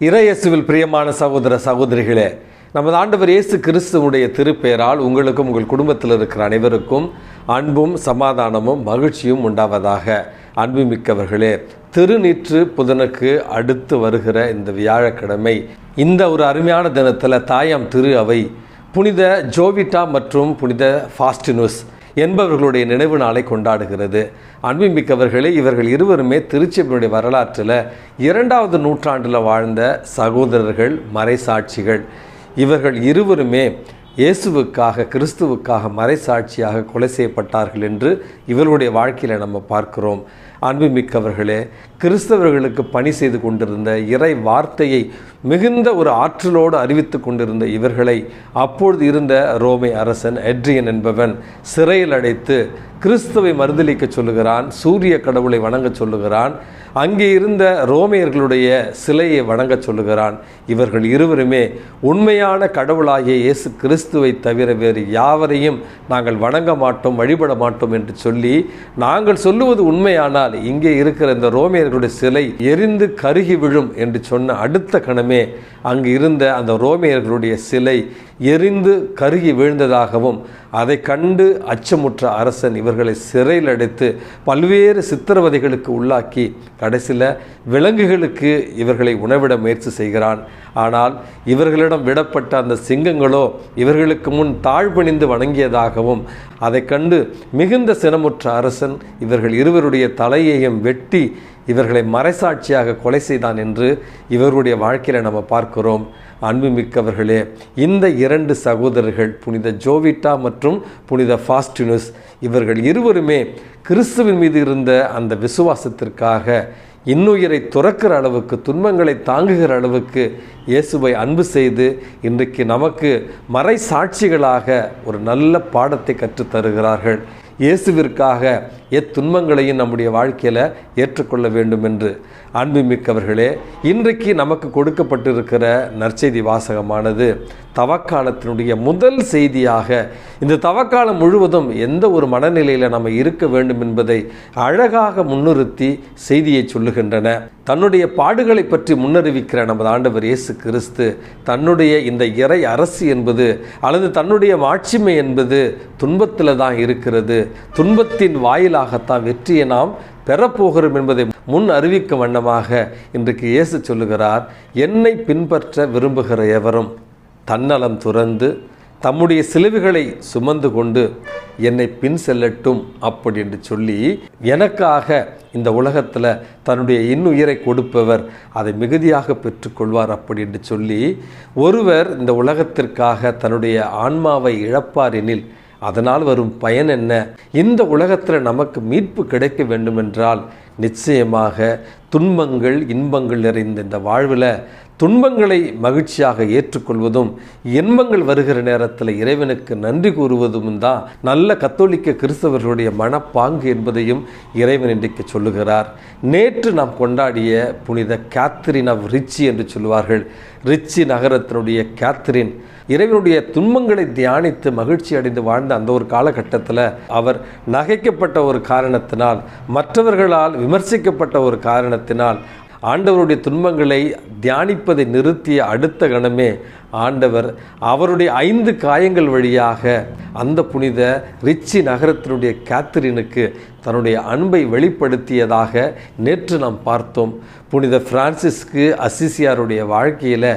இறையேசுவில் பிரியமான சகோதர சகோதரிகளே நமது ஆண்டவர் இயேசு கிறிஸ்துவனுடைய திருப்பெயரால் உங்களுக்கும் உங்கள் குடும்பத்தில் இருக்கிற அனைவருக்கும் அன்பும் சமாதானமும் மகிழ்ச்சியும் உண்டாவதாக. அன்புமிக்கவர்களே திருநீற்று புதனுக்கு அடுத்து வருகிற இந்த வியாழக்கிழமை இந்த ஒரு அருமையான தினத்தில் தாயாம் திரு அவை புனித ஜோவிட்டா மற்றும் புனித ஃபாஸ்டினுஸ் என்பவர்களுடைய நினைவு நாளை கொண்டாடுகிறது. அன்புமிக்கவர்களே இவர்கள் இருவருமே திருச்செபினுடைய வரலாற்றில் இரண்டாவது நூற்றாண்டில் வாழ்ந்த சகோதரர்கள் மறைசாட்சிகள். இவர்கள் இருவருமே இயேசுவுக்காக கிறிஸ்துவுக்காக மறைசாட்சியாக கொலை செய்யப்பட்டார்கள் என்று இவர்களுடைய வாழ்க்கையில் நம்ம பார்க்கிறோம். அன்புமிக்கவர்களே கிறிஸ்தவர்களுக்கு பணி செய்து கொண்டிருந்த இறை வார்த்தையை மிகுந்த ஒரு ஆற்றலோடு அறிவித்து கொண்டிருந்த இவர்களை அப்பொழுது இருந்த ரோமை அரசன் எட்ரியன் என்பவன் சிறையில் அடைத்து கிறிஸ்துவை மறுதளிக்க சொல்லுகிறான் சூரிய கடவுளை வணங்க சொல்லுகிறான் அங்கே இருந்த ரோமையர்களுடைய சிலையை வணங்க சொல்லுகிறான். இவர்கள் இருவருமே உண்மையான கடவுளாகிய இயேசு கிறிஸ்துவை தவிர வேறு யாவரையும் நாங்கள் வணங்க மாட்டோம் வழிபட மாட்டோம் என்று சொல்லி நாங்கள் சொல்லுவது உண்மையானால் இங்கே இருக்கிற இந்த ரோமியர்களுடைய சிலை எரிந்து கருகி விழும் என்று சொன்ன அடுத்த கணமே அங்கு இருந்த அந்த ரோமியர்களுடைய சிலை எரிந்து கருகி வீழ்ந்ததாகவும் அதை கண்டு அச்சமுற்ற அரசன் இவர்களை சிறையில் அடைத்து பல்வேறு சித்திரவதைகளுக்கு உள்ளாக்கி கடைசியில் விலங்குகளுக்கு இவர்களை உணவிட முயற்சி செய்கிறான். ஆனால் இவர்களிடம் விடப்பட்ட அந்த சிங்கங்களோ இவர்களுக்கு முன் தாழ்பணிந்து வணங்கியதாகவும் அதை கண்டு மிகுந்த சினமுற்ற அரசன் இவர்கள் இருவருடைய தலையையும் வெட்டி இவர்களை மறைசாட்சியாக கொலை செய்தான் என்று இவருடைய வாழ்க்கையில் நம்ம பார்க்கிறோம். அன்புமிக்கவர்களே இந்த இரண்டு சகோதரர்கள் புனித ஜோவிட்டா மற்றும் புனித ஃபாஸ்டினுஸ் இவர்கள் இருவருமே கிறிஸ்துவின் மீது இருந்த அந்த விசுவாசத்திற்காக இன்னுயிரை துறக்கிற அளவுக்கு துன்பங்களை தாங்குகிற அளவுக்கு இயேசுவை அன்பு செய்து இன்றைக்கு நமக்கு மறை சாட்சிகளாக ஒரு நல்ல பாடத்தை கற்றுத்தருகிறார்கள். இயேசுவிற்காக எத்துன்பங்களையும் நம்முடைய வாழ்க்கையில் ஏற்றுக்கொள்ள வேண்டும் என்று. அன்புமிக்கவர்களே இன்றைக்கு நமக்கு கொடுக்கப்பட்டிருக்கிற நற்செய்தி வாசகமானது தவக்காலத்தினுடைய முதல் செய்தியாக இந்த தவக்காலம் முழுவதும் எந்த ஒரு மனநிலையில் நம்ம இருக்க வேண்டும் என்பதை அழகாக முன்னிறுத்தி செய்தியை சொல்லுகின்றன. தன்னுடைய பாடுகளை பற்றி முன்னறிவிக்கிற நமது ஆண்டவர் இயேசு கிறிஸ்து தன்னுடைய இந்த இறை அரசு என்பது அல்லது தன்னுடைய மாட்சிமை என்பது துன்பத்தில் தான் இருக்கிறது. துன்பத்தின் வாயிலாகத்தான் வெற்றியை நாம் பெறப்போகிறோம் என்பதை முன் அறிவிக்கும் வண்ணமாக இன்றைக்கு இயேசு சொல்லுகிறார் என்னை பின்பற்ற விரும்புகிற எவரும் தன்னலம் துறந்து தம்முடைய சிலுவைகளை சுமந்து கொண்டு என்னை பின் செல்லட்டும் அப்படி என்று சொல்லி எனக்காக இந்த உலகத்தில் தன்னுடைய இன்னுயிரை கொடுப்பவர் அதை மிகுதியாக பெற்றுக்கொள்வார் அப்படி என்று சொல்லி ஒருவர் இந்த உலகத்திற்காக தன்னுடைய ஆன்மாவை இழப்பார் எனில் அதனால் வரும் பயன் என்ன? இந்த உலகத்தில் நமக்கு மீட்பு கிடைக்க வேண்டுமென்றால் நிச்சயமாக துன்பங்கள் இன்பங்கள் நிறைந்த இந்த வாழ்வில் துன்பங்களை மகிழ்ச்சியாக ஏற்றுக்கொள்வதும் இன்பங்கள் வருகிற நேரத்தில் இறைவனுக்கு நன்றி கூறுவதும் தான் நல்ல கத்தோலிக்க கிறிஸ்தவர்களுடைய மனப்பாங்கு என்பதையும் இறைவன் இன்றைக்கு சொல்லுகிறார். நேற்று நாம் கொண்டாடிய புனித கேத்ரின் ஆஃப் ரிச்சி என்று சொல்லுவார்கள். ரிச்சி நகரத்தினுடைய கேத்ரின். இறைவனுடைய துன்பங்களை தியானித்து மகிழ்ச்சி அடைந்து வாழ்ந்த அந்த ஒரு காலகட்டத்தில் அவர் நகைக்கப்பட்ட ஒரு காரணத்தினால் மற்றவர்களால் விமர்சிக்கப்பட்ட ஒரு காரணத்தினால் ஆண்டவருடைய துன்பங்களை தியானிப்பதை நிறுத்திய அடுத்த கணமே ஆண்டவர் அவருடைய ஐந்து காயங்கள் வழியாக அந்த புனித ரிச்சி நகரத்தினுடைய கேத்தரினுக்கு தன்னுடைய அன்பை வெளிப்படுத்தியதாக நேற்று நாம் பார்த்தோம். புனித பிரான்சிஸ்க்கு அசிசியாருடைய வாழ்க்கையில்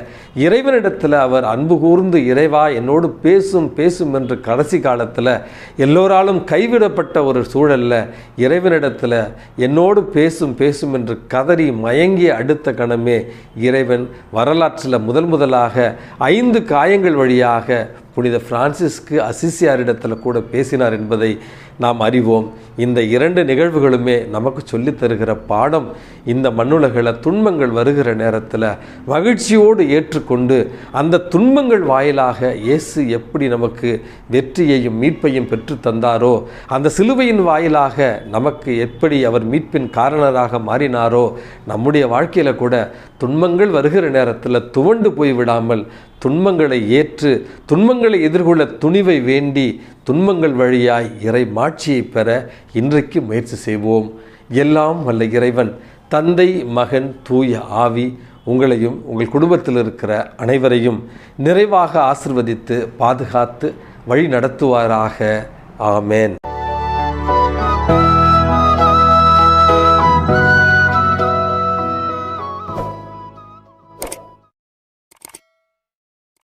இறைவனிடத்தில் அவர் அன்பு கூர்ந்து இறைவா என்னோடு பேசும் பேசும் என்று கடைசி காலத்தில் எல்லோராலும் கைவிடப்பட்ட ஒரு சூழலில் இறைவனிடத்தில் என்னோடு பேசும் பேசும் என்று கதறி மயங்கிய அடுத்த கணமே இறைவன் வரலாற்றில் முதல் முதலாக ஐந்து காயங்கள் வழியாக புனித பிரான்சிஸ்க்கு அசிசியாரிடத்தில் கூட பேசினார் என்பதை நாம் அறிவோம். இந்த இரண்டு நிகழ்வுகளுமே நமக்கு சொல்லித் தருகிற பாடம் இந்த மண்ணுலகில் துன்பங்கள் வருகிற நேரத்தில் மகிழ்ச்சியோடு ஏற்றுக்கொண்டு அந்த துன்பங்கள் வாயிலாக இயேசு எப்படி நமக்கு வெற்றியையும் மீட்பையும் பெற்று தந்தாரோ அந்த சிலுவையின் வாயிலாக நமக்கு எப்படி அவர் மீட்பின் காரணராக மாறினாரோ நம்முடைய வாழ்க்கையில் கூட துன்பங்கள் வருகிற நேரத்தில் துவண்டு போய் விடாமல் துன்பங்களை ஏற்று துன்பங்களை எதிர்கொள்ள துணிவை வேண்டி துன்பங்கள் வழியாய் இறை மாட்சியை பெற இன்றைக்கு முயற்சி செய்வோம். எல்லாம் வல்ல இறைவன் தந்தை மகன் தூய ஆவி உங்களையும் உங்கள் குடும்பத்தில் இருக்கிற அனைவரையும் நிறைவாக ஆசிர்வதித்து பாதுகாத்து வழி நடத்துவாராக. ஆமேன்.